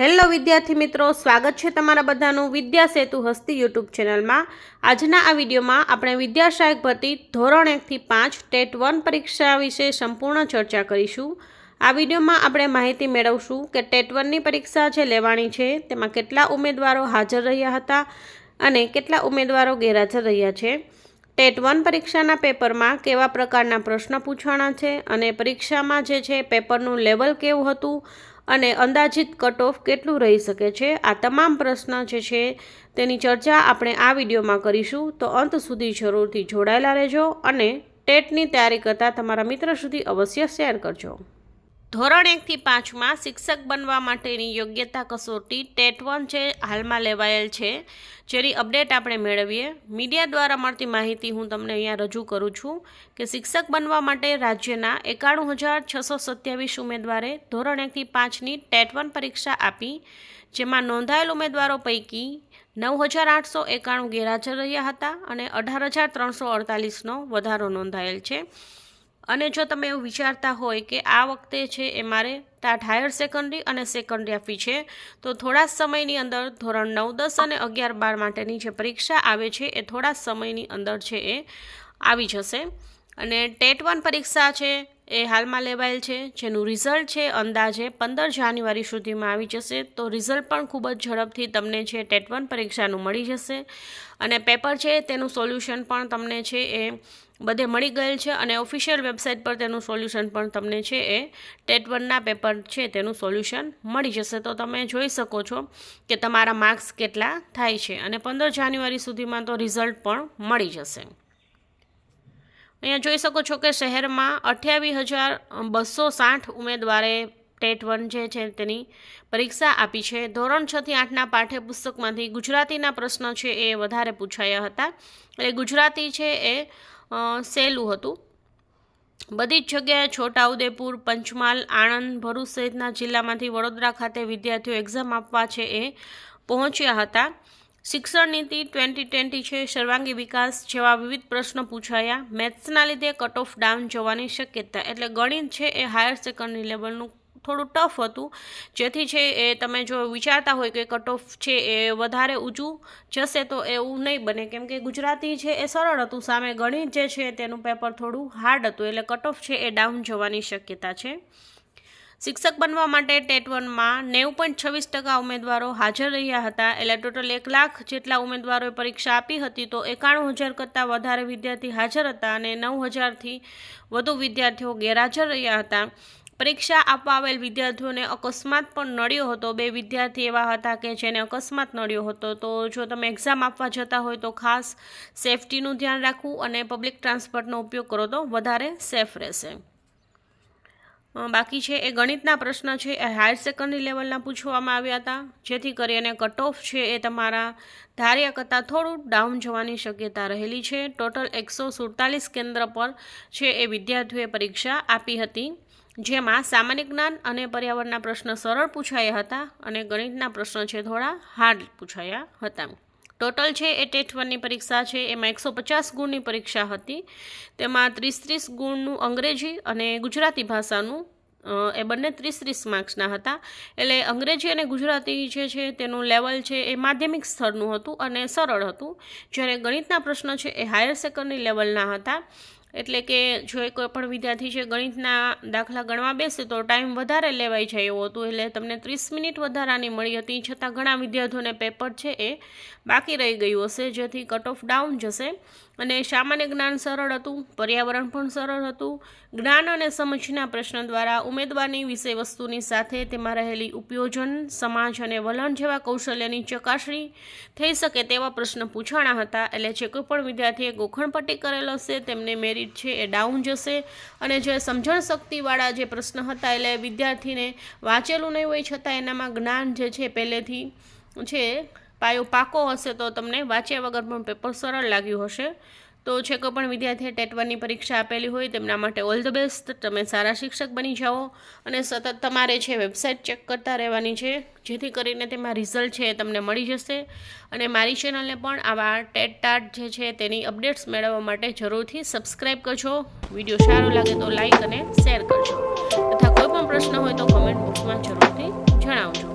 Hello વિદ્યાર્થી મિત્રો, સ્વાગત છે તમારા બધાનું વિદ્યા સેતુ હસ્તી યુટ્યુબ ચેનલમાં. આજના આ વિડીયોમાં આપણે વિદ્યાસહાયક ભરતી ધોરણ એકથી પાંચ ટેટ વન પરીક્ષા વિશે સંપૂર્ણ ચર્ચા કરીશું. આ વિડીયોમાં આપણે માહિતી મેળવશું કે ટેટ વનની પરીક્ષા જે લેવાની છે, તેમાં કેટલા ઉમેદવારો હાજર રહ્યા હતા અને કેટલા ઉમેદવારો ગેરહાજર રહ્યા છે. ટેટ વન પરીક્ષાના પેપરમાં કેવા પ્રકારના પ્રશ્ન પૂછવાના છે અને પરીક્ષામાં જે છે પેપરનું લેવલ કેવું હતું અને અંદાજિત કટ ઓફ કેટલું રહી શકે છે, આ તમામ પ્રશ્ન જે છે તેની ચર્ચા આપણે આ વિડીયોમાં કરીશું. તો અંત સુધી જરૂરથી જોડાયેલા રહેજો અને ટેટની તૈયારી કરતાં તમારા મિત્ર સુધી અવશ્ય શેર કરજો. ધોરણ એકથી પાંચમાં શિક્ષક બનવા માટેની યોગ્યતા કસોટી ટેટ વન છે, હાલમાં લેવાયેલ છે. જેની અપડેટ આપણે મેળવીએ. મીડિયા દ્વારા મળતી માહિતી હું તમને અહીંયા રજૂ કરું છું કે શિક્ષક બનવા માટે રાજ્યના એકાણું હજાર છસો સત્યાવીસ ઉમેદવારે ધોરણ એકથી પાંચની ટેટ વન પરીક્ષા આપી, જેમાં નોંધાયેલ ઉમેદવારો પૈકી નવ હજાર આઠસો એકાણું ગેરહાજર રહ્યા હતા અને અઢાર હજાર ત્રણસો અડતાલીસનો વધારો નોંધાયેલ છે. અને જો તમે એવું વિચારતા હોય કે આ વખતે છે એ મારે ટાટ હાયર સેકન્ડરી અને સેકન્ડરી આપવી છે, તો થોડા સમયની અંદર ધોરણ નવ, દસ અને અગિયાર, બાર માટેની જે પરીક્ષા આવે છે એ થોડા સમયની અંદર છે એ આવી જશે. અને ટેટ વન પરીક્ષા છે એ હાલમાં લેવાયેલ છે, જેનું રિઝલ્ટ છે, અંદાજે પંદર જાન્યુઆરી સુધીમાં આવી જશે. તો રિઝલ્ટ પણ ખૂબ જ ઝડપથી તમને છે, ટેટ વન પરીક્ષાનું મળી જશે. અને પેપર છે, તેનું સોલ્યુશન પણ તમને છે, એ બધે મળી ગયેલ છે. અને ઓફિશિયલ વેબસાઇટ પર તેનું સોલ્યુશન પણ તમને છે, એ ટેટ વનના પેપર છે, તેનું સોલ્યુશન મળી જશે. તો તમે જોઈ શકો છો કે તમારા માર્ક્સ કેટલા થાય છે. અને પંદર જાન્યુઆરી સુધીમાં તો રિઝલ્ટ પણ મળી જશે. અહીંયા જોઈ શકો છો કે શહેરમાં અઠ્યાવીસ હજાર બસો સાઠ ઉમેદવારે ટેટ વન જે છે તેની પરીક્ષા આપી છે. ધોરણ છથી આઠના પાઠ્યપુસ્તકમાંથી ગુજરાતીના પ્રશ્ન છે એ વધારે પૂછાયા હતા. એટલે ગુજરાતી છે એ સહેલું હતું. બધી જ જગ્યાએ છોટાઉદેપુર, પંચમહાલ, આણંદ, ભરૂચ સહિતના જિલ્લામાંથી વડોદરા ખાતે વિદ્યાર્થીઓ એક્ઝામ આપવા છે એ પહોંચ્યા હતા. શિક્ષણ નીતિ ટ્વેન્ટી ટ્વેન્ટી છે. સર્વાંગી વિકાસ જેવા વિવિધ પ્રશ્નો પૂછાયા. મેથ્સના લીધે કટ ઓફ ડાઉન જવાની શક્યતા એટલે ગણિત છે એ હાયર સેકન્ડરી લેવલનું થોડું ટફ હતું. જેથી છે એ તમે જો વિચારતા હોય કે કટ ઓફ છે એ વધારે ઊંચું જશે તો એવું નહીં બને. કેમ કે ગુજરાતી છે એ સરળ હતું. સામે ગણિત જે છે તેનું પેપર થોડું હાર્ડ હતું. એટલે કટ ઓફ છે એ ડાઉન જવાની શક્યતા છે. શિક્ષક બનવા માટે ટેટ વનમાં નેવું પોઈન્ટ છવ્વીસ ટકા ઉમેદવારો હાજર રહ્યા હતા. એટલે ટોટલ એક લાખ જેટલા ઉમેદવારોએ પરીક્ષા આપી હતી તો એકાણું હજાર કરતાં વધારે વિદ્યાર્થી હાજર હતા અને નવ હજારથી વધુ વિદ્યાર્થીઓ ગેરહાજર રહ્યા હતા. પરીક્ષા આપવા આવેલ વિદ્યાર્થીઓને અકસ્માત પણ નડ્યો હતો. બે વિદ્યાર્થી એવા હતા કે જેને અકસ્માત નડ્યો હતો. તો જો તમે એક્ઝામ આપવા જતા હોય તો ખાસ સેફટીનું ધ્યાન રાખવું અને પબ્લિક ટ્રાન્સપોર્ટનો ઉપયોગ કરો તો વધારે સેફ રહેશે. બાકી છે એ ગણિતના પ્રશ્ન છે. એ હાયર સેકન્ડરી લેવલના પૂછવામાં આવ્યા હતા. જેથી કરીને કટ ઓફ છે એ તમારા ધાર્યા કરતાં થોડું ડાઉન જવાની શક્યતા રહેલી છે. ટોટલ એકસો સુડતાલીસ કેન્દ્ર પર છે એ વિદ્યાર્થીઓએ પરીક્ષા આપી હતી. જેમાં સામાન્ય જ્ઞાન અને પર્યાવરણના પ્રશ્ન સરળ પૂછાયા હતા અને ગણિતના પ્રશ્ન છે થોડા હાર્ડ પૂછાયા હતા. ટોટલ છે એ ટેટ વનની પરીક્ષા છે. એમાં એકસો પચાસ ગુણની પરીક્ષા હતી. તેમાં ત્રીસ ત્રીસ ગુણનું અંગ્રેજી અને ગુજરાતી ભાષાનું એ બંને ત્રીસ ત્રીસ માર્ક્સના હતા. એટલે અંગ્રેજી અને ગુજરાતી જે છે તેનું લેવલ છે એ માધ્યમિક સ્તરનું હતું અને સરળ હતું. જ્યારે ગણિતના પ્રશ્નો છે એ હાયર સેકન્ડરી લેવલના હતા. એટલે કે જો કોઈ પણ વિદ્યાર્થી છે ગણિતના દાખલા ગણવા બેસે તો ટાઈમ વધારે લેવાઈ જાય એવું હતું એટલે તમને ત્રીસ મિનિટ વધારાની મળી હતી, છતાં ઘણા વિદ્યાર્થીઓને પેપર છે એ બાકી રહી ગયું હશે, જેથી કટ ઓફ ડાઉન જશે. અને સામાન્ય જ્ઞાન સરળ હતું, પર્યાવરણ પણ સરળ હતું. જ્ઞાન અને સમજના પ્રશ્ન દ્વારા ઉમેદવારની વિષય વસ્તુની સાથે તેમાં રહેલી ઉપયોજન, સમાજ અને વલણ જેવા કૌશલ્યની ચકાસણી થઈ શકે તેવા પ્રશ્ન પૂછાણા હતા. એટલે જે કોઈ પણ વિદ્યાર્થીએ ગોખણપટ્ટી કરેલો હશે, તેમને મેરિટ છે, એ ડાઉન જશે. અને જે સમજણ શક્તિવાળા જે પ્રશ્ન હતા, એટલે વિદ્યાર્થીને વાંચેલું નહીં હોય છતાં એનામાં જ્ઞાન જે છે, પહેલેથી છે, પાયો પાકો હશે તો તમને વાંચ્યા વગર પણ પેપર સરળ લાગ્યું હશે. તો છે કોઈ પણ વિદ્યાર્થીએ ટેટ વનની પરીક્ષા આપેલી હોય તેમના માટે ઓલ ધ બેસ્ટ. તમે સારા શિક્ષક બની જાઓ અને સતત તમારે છે વેબસાઇટ ચેક કરતા રહેવાની છે, જેથી કરીને તેમાં રિઝલ્ટ છે તમને મળી જશે. અને મારી ચેનલને પણ આવા ટેટ ટાટ જે છે તેની અપડેટ્સ મેળવવા માટે જરૂરથી સબસ્ક્રાઈબ કરજો. વીડિયો સારો લાગે તો લાઈક અને શેર કરજો. તથા કોઈ પણ પ્રશ્ન હોય તો કમેન્ટ બોક્સમાં જરૂરથી જણાવજો.